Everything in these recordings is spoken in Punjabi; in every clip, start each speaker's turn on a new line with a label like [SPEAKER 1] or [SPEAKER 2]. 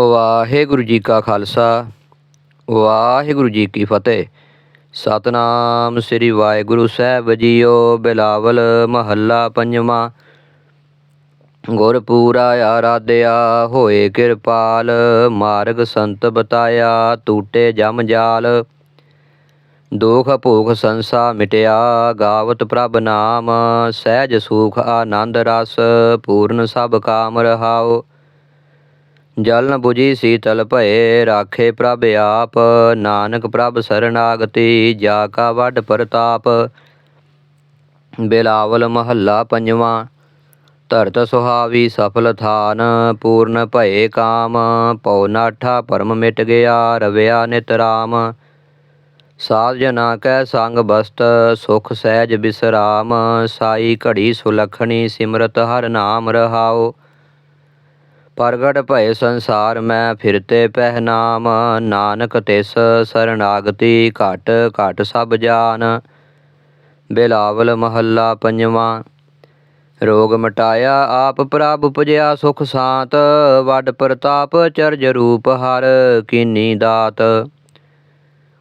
[SPEAKER 1] ਵਾਹਿਗੁਰੂ ਜੀ ਕਾ ਖਾਲਸਾ, ਵਾਹਿਗੁਰੂ ਜੀ ਕੀ ਫਤਿਹ। ਸਤਨਾਮ ਸ੍ਰੀ ਵਾਹਿਗੁਰੂ ਸਾਹਿਬ ਜੀਓ ਬਿਲਾਵਲ ਮਹੱਲਾ ਪੰਜਵਾਂ। ਗੁਰਪੂਰਾ ਆਰਾਧਿਆ ਹੋਏ ਕਿਰਪਾਲ, ਮਾਰਗ ਸੰਤ ਬਤਾਇਆ ਟੂਟੇ ਜਮ ਜਾਲ। ਦੁਖ ਭੂਖ ਸੰਸਾ ਮਿਟਿਆ ਗਾਵਤ ਪ੍ਰਭ ਨਾਮ, ਸਹਿਜ ਸੁਖ ਆਨੰਦ ਰਸ, ਪੂਰਨ ਸਭ ਕਾਮ ਰਹਾਓ ਜਲ ਨ 부ਜੀ ਸੀਤਲ ਭਏ, ਰਾਖੇ ਪ੍ਰਭ ਆਪ। ਨਾਨਕ ਪ੍ਰਭ ਸਰਨਾਗਤੀ, ਜਾ ਕਾ ਵੱਡ ਪ੍ਰਤਾਪ। ਬਿਲਾਵਲ ਮਹੱਲਾ ਪੰਜਵਾਂ, ਧਰਤ ਸੁਹਾਵੀ ਸਫਲ ਥਾਨ। ਪੂਰਨ ਭਏ ਕਾਮ, ਪਉ ਨਾਠਾ ਪਰਮ ਮਿਟ ਗਿਆ, ਰਵਿਆ ਨਿਤ ਰਾਮ। ਸਾਧ ਜਨਾ ਕੈ ਸੰਗ ਬਸਤ, ਸੁਖ ਸਹਿਜ ਬਿਸਰਾਮ। ਸਾਈ ਘੜੀ ਸੁਲਖਣੀ ਸਿਮਰਤ ਹਰ ਨਾਮ ਰਹਾਓ ਪ੍ਰਗਟ ਭਏ ਸੰਸਾਰ ਮੈਂ ਫਿਰਤੇ ਪਹਿਨਾਮ, ਨਾਨਕ ਤਿਸ ਸਰਨਾਗਤੀ ਘਟ ਘਟ ਸਭ ਜਾਨ। ਬਿਲਾਵਲ ਮਹੱਲਾ ਪੰਜਵਾਂ, ਰੋਗ ਮਟਾਇਆ ਆਪ ਪ੍ਰਭ ਪੁਜਿਆ ਸੁਖ ਸਾਤ, ਵੱਡ ਪ੍ਰਤਾਪ ਚਰਜ ਰੂਪ ਹਰ ਕੀਨੀ ਦਾਤ।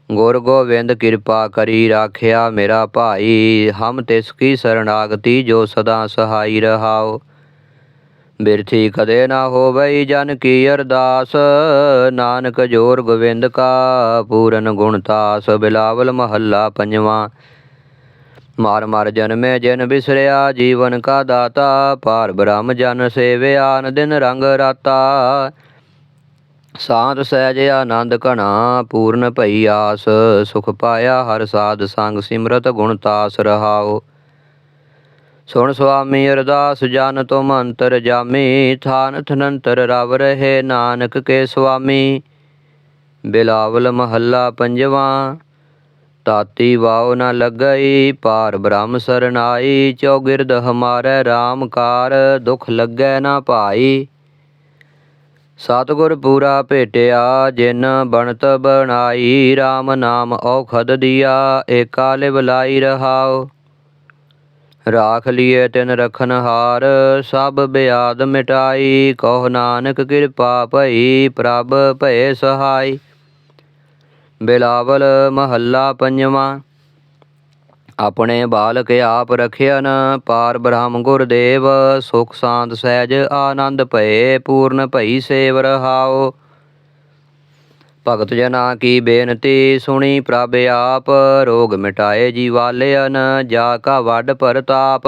[SPEAKER 1] ਗੁਰ ਗੋਬਿੰਦ ਕਿਰਪਾ ਕਰੀ ਰਾਖਿਆ ਮੇਰਾ ਭਾਈ, ਹਮ ਤਿਸ ਕੀ ਸਰਨਾਗਤੀ ਜੋ ਸਦਾ ਸਹਾਈ ਰਹਾਓ। ਬਿਰਥੀ ਕਦੇ ਨਾ ਹੋਵਈ ਜਨ ਕੀ ਅਰਦਾਸ। ਨਾਨਕ ਜੋਰ ਗੋਬਿੰਦ ਕਾ ਪੂਰਨ ਗੁਣਤਾਸ ਬਿਲਾਵਲ ਮਹੱਲਾ ਪੰਜਵਾਂ। ਮਾਰ ਮਾਰ ਜਨਮੇ ਜਿਨ ਬਿਸਰਿਆ, ਜੀਵਨ ਕਾ ਦਾਤਾ ਪਾਰ ਬ੍ਰਹਮ ਜਨ ਸੇਵਿਆ ਨ ਦਿਨ ਰੰਗ ਰਾਤਾ। ਸਾਧ ਸਹਿਜ ਆਨੰਦ ਘਣਾ, ਪੂਰਨ ਭਈ ਆਸ, ਸੁਖ ਪਾਇਆ ਹਰ ਸਾਧ ਸੰਗ ਸਿਮਰਤ ਗੁਣ ਤਾਸ ਰਹਾਓ। ਸੁਣ ਸੁਆਮੀ ਅਰਦਾਸ ਜਨ ਤੁਮ ਅੰਤਰ ਜਾਮੀ ਥਾਨ ਥਨੰਤਰ ਰਵ ਰਹੇ ਨਾਨਕ ਕੇ ਸੁਆਮੀ। ਬਿਲਾਵਲ ਮਹੱਲਾ ਪੰਜਵਾਂ ਤਾਤੀ ਵਾਉ ਨ ਲੱਗਈ ਪਾਰ ਬ੍ਰਹਮ ਸਰਨਾਈ, ਚੌਗਿਰਦ ਹਮਾਰੇ RAM ਕਾਰ, ਦੁਖ ਲੱਗੈ ਨਾ ਭਾਈ। ਸਤਿਗੁਰ ਪੂਰਾ ਭੇਟਿਆ, ਜਿਨ ਬਣਤ ਬਣਾਈ RAM ਨਾਮ ਔਖਦ ਦੀਆ, ਏਕਾ ਲਿਵ ਲਾਈ ਰਹਾਓ ਰਾਖ ਲਿਏ ਤਿਨ ਰਖਨ ਹਾਰ, ਸਭ ਬਿਆਦ ਮਿਟਾਈ। ਕਹੋ ਨਾਨਕ ਕਿਰਪਾ ਭਈ, ਪ੍ਰਭ ਭਏ ਸਹਾਈ। ਬਿਲਾਵਲ ਮਹੱਲਾ ਪੰਜਵਾਂ, ਆਪਣੇ ਬਾਲਕ ਆਪ ਰਖਿਆਨ ਪਾਰ ਬ੍ਰਹਮ ਗੁਰਦੇਵ ਸੁਖ ਸ਼ਾਂਤ ਸਹਿਜ ਆਨੰਦ ਭਏ, ਪੂਰਨ ਭਈ ਸੇਵ ਰਹਾਓ। ਭਗਤ ਜਨਾ ਕੀ ਬੇਨਤੀ ਸੁਣੀ ਪ੍ਰਭ ਆਪ, ਰੋਗ ਮਿਟਾਏ ਜੀਵਾਲਿਆਨ ਜਾ ਕਾ ਵੱਡ ਪਰਤਾਪ।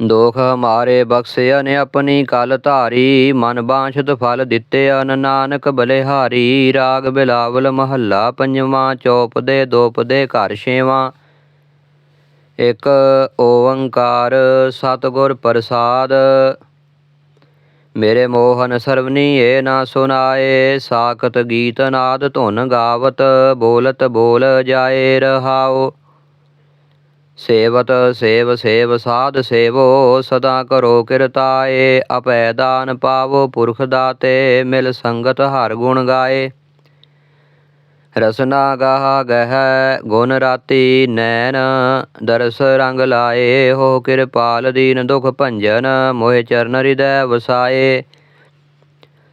[SPEAKER 1] ਦੋਖ ਹਮਾਰੇ ਬਖਸ਼ਿਆ ਨੇ ਆਪਣੀ ਕਲ ਧਾਰੀ, ਮਨ ਬਾਂਛਤ ਫਲ ਦਿੱਤੇ ਅਨ ਨਾਨਕ ਬਲਿਹਾਰੀ, ਰਾਗ ਬਿਲਾਵਲ ਮਹੱਲਾ ਪੰਜਵਾਂ, ਚੌਪ ਦੇ ਦੋਪ ਦੇ ਘਰ ਛੇਵਾਂ। ਇੱਕ ਓੰਕਾਰ ਸਤਿਗੁਰ ਪ੍ਰਸਾਦ ਮੇਰੇ ਮੋਹਨ ਸਰਵਨੀ ਏ ਨਾ ਸੁਨਾਏ ਸਾਖਤ ਗੀਤ ਨਾਦ ਧੁਨ ਗਾਵਤ, ਬੋਲਤ ਬੋਲ ਜਾਏ ਰਹਾਓ ਸੇਵਤ ਸੇਵ ਸੇਵ ਸਾਧ ਸੇਵੋ, ਸਦਾ ਕਰੋ ਕਿਰਤਾਏ ਅਪੈ ਦਾਨ ਪਾਵੋ ਪੁਰਖ ਦਾਤੇ, ਮਿਲ ਸੰਗਤ ਹਰ ਗੁਣ ਗਾਏ। ਰਸਨਾ ਗਾਹ ਗਹਿ ਗੁਣ ਰਾਤੀ ਨੈਣ, ਦਰਸ ਰੰਗ ਲਾਏ, ਹੋ ਕਿਰਪਾਲ ਦੀਨ ਦੁਖ ਭੰਜਨ, ਮੋਹਿ ਚਰਨ ਹਿਰਦੈ ਵਸਾਏ।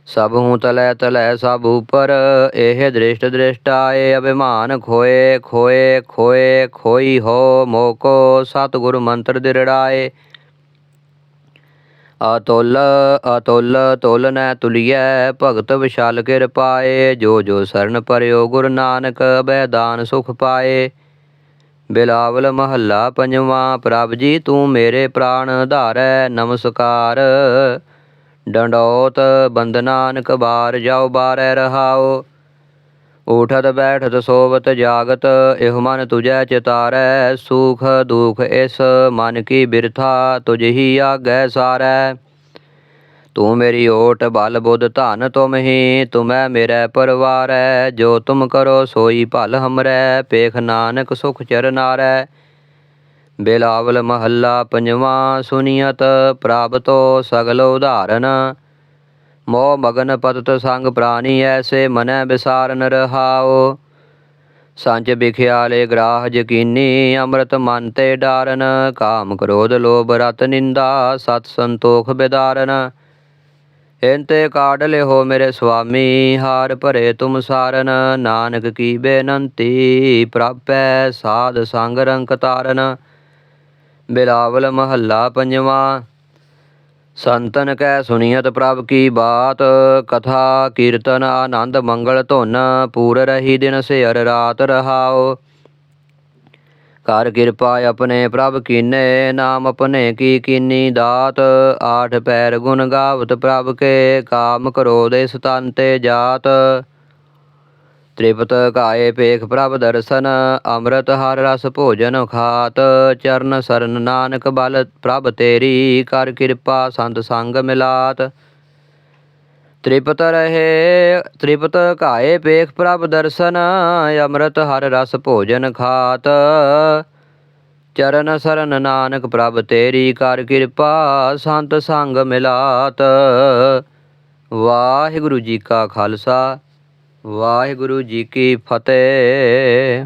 [SPEAKER 1] ਸਭ ਹੂੰ ਤਲੈ ਤਲੈ ਸਭ ਉਪਰ, ਇਹ ਦ੍ਰਿਸ਼ਟ ਦ੍ਰਿਸ਼ਟਾਏ ਅਭਿਮਾਨ ਖੋਏ ਖੋਏ ਖੋਏ, ਖੋਈ ਹੋ, ਮੋਕੋ ਸਤਿਗੁਰ ਮੰਤਰ ਦਿਰੜਾਏ। ਅਤੁਲ ਅਤੁਲ ਤੁਲ ਨੈ ਤੁਲਿਐ, ਭਗਤ ਵਿਸ਼ਾਲ ਕਿਰਪਾਏ ਜੋ ਜੋ ਸਰਨ ਪਰਿਓ ਗੁਰੂ ਨਾਨਕ, ਬੈਦਾਨ ਸੁਖ ਪਾਏ। ਬਿਲਾਵਲ ਮਹੱਲਾ ਪੰਜਵਾਂ, ਪ੍ਰਭ ਜੀ ਤੂੰ ਮੇਰੇ ਪ੍ਰਾਣ ਧਾਰੈ, ਨਮਸਕਾਰ। ਡੰਡੋਤ ਬੰਦਨਾਨਕ ਬਾਰ ਜਾਉ ਬਾਰੈ ਰਹਾਓ। ਉਠਤ ਬੈਠਤ ਸੋਵਤ ਜਾਗਤ, ਇਹ ਮਨ ਤੁਜੈ ਚਿਤਾਰੈ, ਸੁਖ ਦੁਖ ਇਸ ਮਨ ਕੀ ਬਿਰਥਾ ਤੁਝ ਹੀ ਆਗੈ ਸਾਰੈ। ਤੂੰ ਮੇਰੀ ਓਟ ਬਲ ਬੁੱਧ ਧਨ ਤੁਮ ਹੀ, ਤੁਮੈ ਮੇਰੇ ਪਰਵਾਰੈ, ਜੋ ਤੁਮ ਕਰੋ ਸੋਈ ਭਲ ਹਮਰੈ, ਪੇਖ ਨਾਨਕ ਸੁਖ ਚਰਨਾਰੈ ਬਿਲਾਵਲ ਮਹੱਲਾ ਪੰਜਵਾਂ ਸੁਨੀਅਤ, ਪ੍ਰਾਪਤੋ ਸਗਲ ਉਧਾਰਨ। ਮੋਹ ਮਗਨ ਪਤਤ ਸੰਗ ਪ੍ਰਾਨੀ ਐਸੇ ਮਨੈ ਵਿਸਾਰਨ ਰਹਾਓ ਸੰਚ ਬਿਖਿਆਲੇ ਗ੍ਰਾਹ ਜਕੀਨੀ ਅੰਮ੍ਰਿਤ ਮਨ ਤੇ ਡਾਰਨ। ਕਾਮ ਕ੍ਰੋਧ ਲੋਭ ਰਤ ਨਿੰਦਾ, ਸਤ ਸੰਤੋਖ ਬਿਦਾਰਨ। ਇੰਤੇ ਕਾਢ ਲਿਓ ਮੇਰੇ ਸੁਆਮੀ, ਹਾਰ ਭਰੇ ਤੁਮ ਸਾਰਨ। ਨਾਨਕ ਕੀ ਬੇਨੰਤੀ, ਪ੍ਰਾਪੈ ਸਾਧ ਸੰਗ ਰੰਕ ਤਾਰਨ। ਬਿਲਾਵਲ ਮਹੱਲਾ ਪੰਜਵਾਂ ਸੰਤਨ ਕੈ ਸੁਨੀਅਤ ਪ੍ਰਭ ਕੀ ਬਾਤ, ਕਥਾ, ਕੀਰਤਨ, ਆਨੰਦ, ਮੰਗਲ, ਧੁਨ, ਪੂਰ ਰਹੀ ਦਿਨ ਸਿਰ ਰਾਤ ਰਹਾਓ ਕਰ ਕਿਰਪਾ ਆਪਣੇ ਪ੍ਰਭ ਕੀਨੇ, ਨਾਮ ਆਪਣੇ ਕੀ ਕੀਨੀ ਦਾਤ, ਆਠ ਪੈਰ ਗੁਣ ਗਾਵਤ ਪ੍ਰਭ ਕੇ, ਕਾਮ ਕਰੋ ਦੇ ਸਤਨ ਤੇ ਜਾਤ। ਤ੍ਰਿਪਤ ਕਾਏ ਪੇਖ ਪ੍ਰਭ ਦਰਸ਼ਨ, ਅੰਮ੍ਰਿਤ ਹਰ ਰਸ ਭੋਜਨ ਖਾਤ, ਚਰਨ ਸਰਨ ਨਾਨਕ ਬਲ ਪ੍ਰਭ ਤੇਰੀ, ਕਰ ਕਿਰਪਾ ਸੰਤ ਸੰਗ ਮਿਲਾਤ। ਤ੍ਰਿਪਤ ਰਹੇ ਤ੍ਰਿਪਤ ਕਾਏ ਪੇਖ ਪ੍ਰਭ ਦਰਸ਼ਨ, ਅੰਮ੍ਰਿਤ ਹਰ ਰਸ ਭੋਜਨ ਖਾਤ, ਚਰਨ ਸਰਨ ਨਾਨਕ ਪ੍ਰਭ ਤੇਰੀ, ਕਰ ਕਿਰਪਾ ਸੰਤ ਸੰਗ ਮਿਲਾਤ। ਵਾਹਿਗੁਰੂ ਜੀ ਕਾ ਖਾਲਸਾ। ਵਾਹਿਗੁਰੂ ਜੀ ਕੀ ਫਤਿਹ।